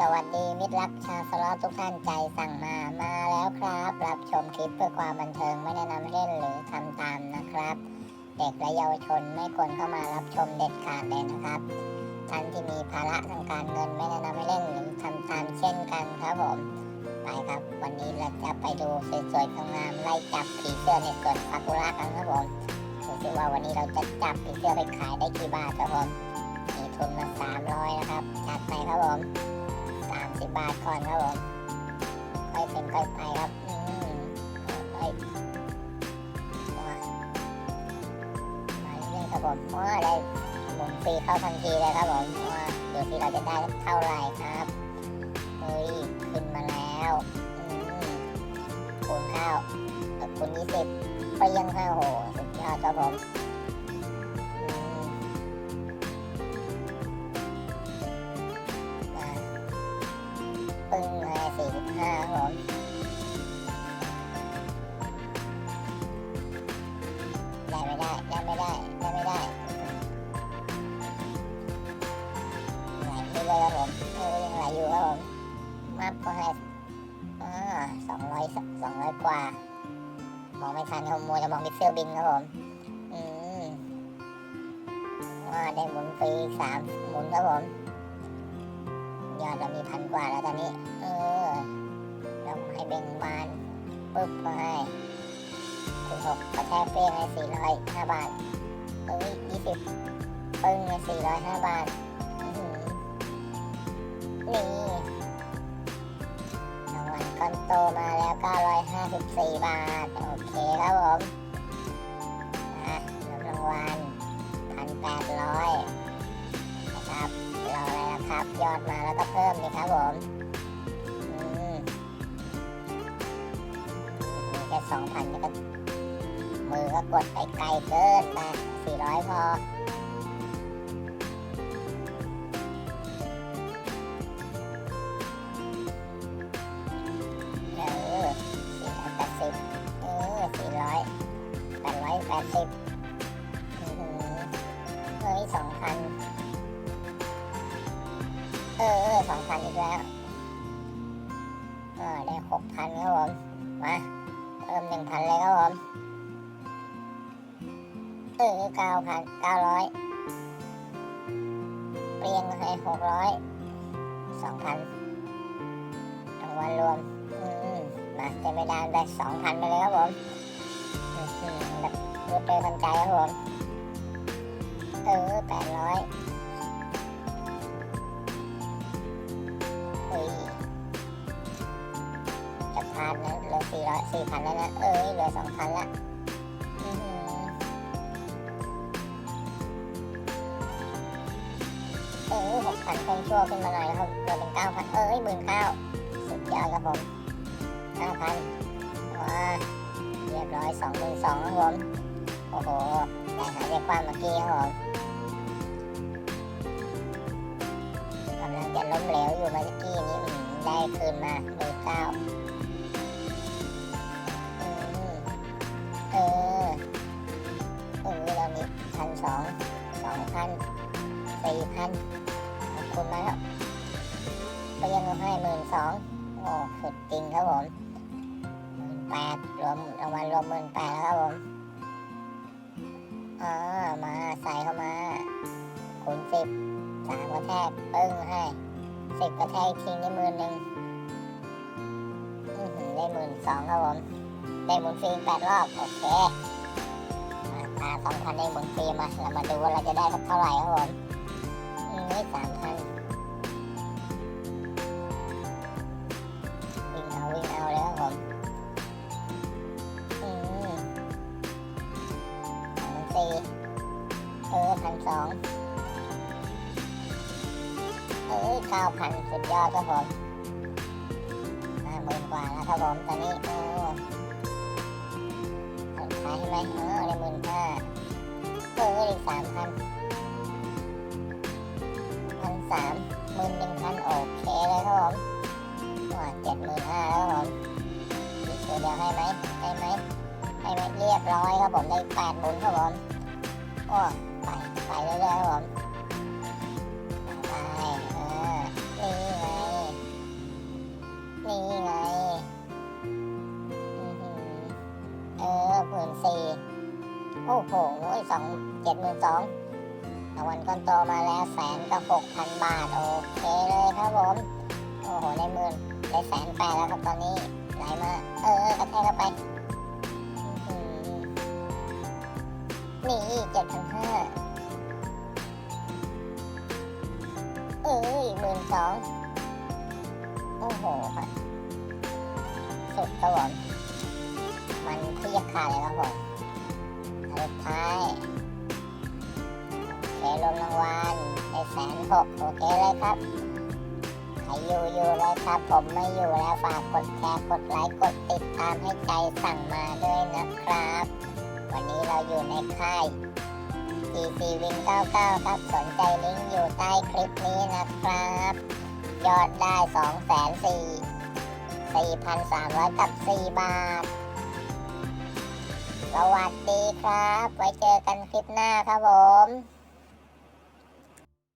สวัสดีมิตรรักชาวสล็อตทุกท่านใจสั่งมามาแล้วครับ รับชมคลิปเพื่อความบันเทิงไม่แนะนำเล่นหรือทำตามนะครับ เด็กและเยาวชนไม่ควรเข้ามารับชมเด็ดขาดเลยนะครับท่านที่มีภาระทางการเงินไม่แนะนำให้เล่นหรือทำตามเช่นกันครับผมไปครับ วันนี้เราจะไปดูสวยๆงามๆไล่จับผีเสื้อในสวนซากุระกันครับผมดูสิว่าวันนี้เราจะจับผีเสื้อไปขายได้กี่บาทครับผมมีทุนมา300นะครับจัดไปครับผม สิบบาทก่อนครับผมค่อยเป็นค่อยไปครับอืมค่อยมาเรื่อยๆครับผมว้าได้หมุนฟรีเข้าทันทีเลยครับผมว้าเดี๋ยวที่เราจะได้เท่าไหร่ครับเฮ้ยขึ้นมาแล้วอืมคูณข้าวคูณยี่สิบเปรี้ยงข้าวโหสุดยอดครับผม ปึ้งมาสี่สิบห้าครับผมได้ไม่ได้ได้ไม่ได้ได้ไม่ได้ไหลไม่เลยครับผมเออยังไหลอยู่ครับผมมัดก็ให้อ่าสองร้อยสองร้อยกว่ามองไม่ทันครับมัวจะมองพิกเซลบินครับผมอืมว่าได้หมุนฟรีสามหมุนครับผม ยอดเรามีพันกว่าแล้วตอนนี้ เออเราให้เบ่งบานปุ๊บก็ให้ถึงหกกระแทกเป้งให้สี่ร้อยห้าบาทเอ้ยยี่สิบปึ้งให้สี่ร้อยห้าบาทนี่รางวัลก้อนโตมาแล้วเก้าร้อยห้าสิบสี่บาท โอเคครับผมอะรับรางวัลพันแปดร้อย ยอดมาแล้วก็เพิ่มดีครับผมมีแค่สองพันก็มือก็กดไปไกลเกินนะสี่ร้อยพอเออสี่ร้อยแปดสิบเออสี่ร้อยแปดร้อยแปดสิบ สองพันอีกแล้วเออได้หกพันครับผม มาเพิ่มหนึ่งพันเลยครับผมเออเก้าพันเก้าร้อยเปลี่ยนให้หกร้อยสองพันรางวัลรวม อืมมาเต็มไม่ได้ได้สองพันไปเลยครับผมอื้ออแบบรวดเร็วทันใจครับผม เออแปดร้อยาดนะเหลือสี่ร้อยสี่พันแล้วนะ เอ้ยเหลือสองพันละอื้อหือเออหกพันเพิ่มชั่วขึ้นมาหน่อยนะครับเหลือเป็นเก้าพันเอ้ยหมื่นเก้าสุดยอดครับผมเก้าพันว้าเรียบร้อยสองหมื่นสองครับผมโอ้โหได้หายใจความเมื่อกี้ครับผมกำลังจะล้มเหลวอยู่เมื่อกี้นี้ได้คืนมาหมื่นเก้า สองสองพันสี่พันขอบคุณมากครับก็ยังให้หมื่นสองโอ้สุดจริงครับผมหมื่นแปดรวมรางวัลรวมหมื่นแปดแล้วครับผมอ่ามาใส่เข้ามาคูณสิบสามกระแทกปึ้งให้สิบกระแทกทีนี่หมื่นหนึ่งได้หมื่นสองครับผมได้หมุนฟรีแปดรอบโอเค มาสองพันได้หมุนฟรีมาเรามาดูว่าเราจะได้สักเท่าไหร่ครับผมอืมได้สามพันวิ่งเอาวิ่งเอาเลยครับผมอืมสี่เออพันสองเออเก้าพันสุดยอดครับผมห้าหมื่นกว่าแล้วครับผมตอนนี้โอ้สุ ดท้ายใช่ไหมเออได้หมื่นห้าเอออีกสามพันพันสามหมื่นหนึ่งพันโอเคเลยครับผมว่าเจ็ดหมื่นห้าแล้วครับผมเดี๋ยวให้ไหมให้ไหมให้ไหมเรียบร้อยครับผมได้แปดหมุนครับผมโอ้ไปไปเรื่อยๆครับผม สองเจ็ดหมื่นสองรางวัลก้อนโตมาแล้วแสนกับหกพันบาท โอเคเลยครับผม โอ้โหในหมื่นได้แสนแปดแล้วครับตอนนี้ไหลมา เออกระแทกเข้าไปนี่เจ็ดพันห้าเอ้ยหมื่นสองโอ้โหครับสุดครับผม มันเทียบขาดเลยครับผมอันสุดท้ายโอเคลงรางวัลได้แสนหกโอเคเลยครับใครอยู่อยู่เลยครับผมไม่อยู่แล้วฝากกดแชร์กดไลค์กดติดตามให้ใจสั่งมาด้วยนะครับ วันนี้เราอยู่ในค่าย GC Win 99 ครับสนใจลิงก์อยู่ใต้คลิปนี้นะครับ ยอดได้2 4 4 4,300กับ4บาท สวัสดีครับ ไว้เจอกันคลิปหน้าครับผม